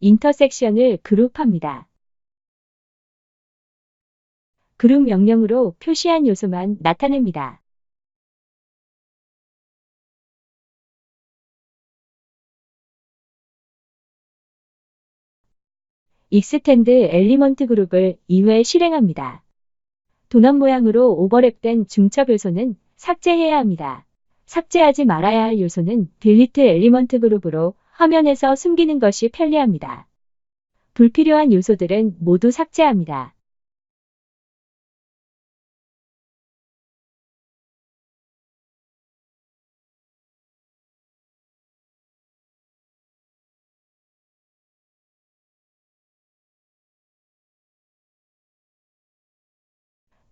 인터섹션을 그룹합니다. 그룹 명령으로 표시한 요소만 나타냅니다. 익스텐드 엘리먼트 그룹을 2회 실행합니다. 도난 모양으로 오버랩된 중첩 요소는 삭제해야 합니다. 삭제하지 말아야 할 요소는 딜리트 엘리먼트 그룹으로 화면에서 숨기는 것이 편리합니다. 불필요한 요소들은 모두 삭제합니다.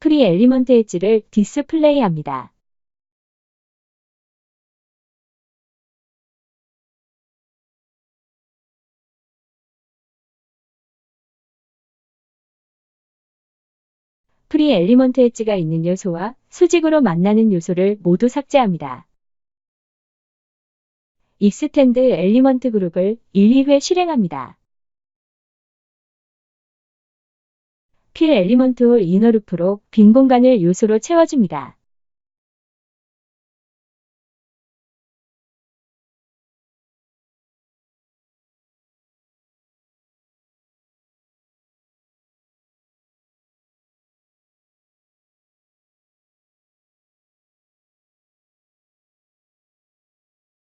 프리 엘리먼트 엣지를 디스플레이합니다. 프리 엘리먼트 엣지가 있는 요소와 수직으로 만나는 요소를 모두 삭제합니다. 익스텐드 엘리먼트 그룹을 1, 2회 실행합니다. 필 엘리먼트 홀 이너루프로 빈 공간을 요소로 채워줍니다.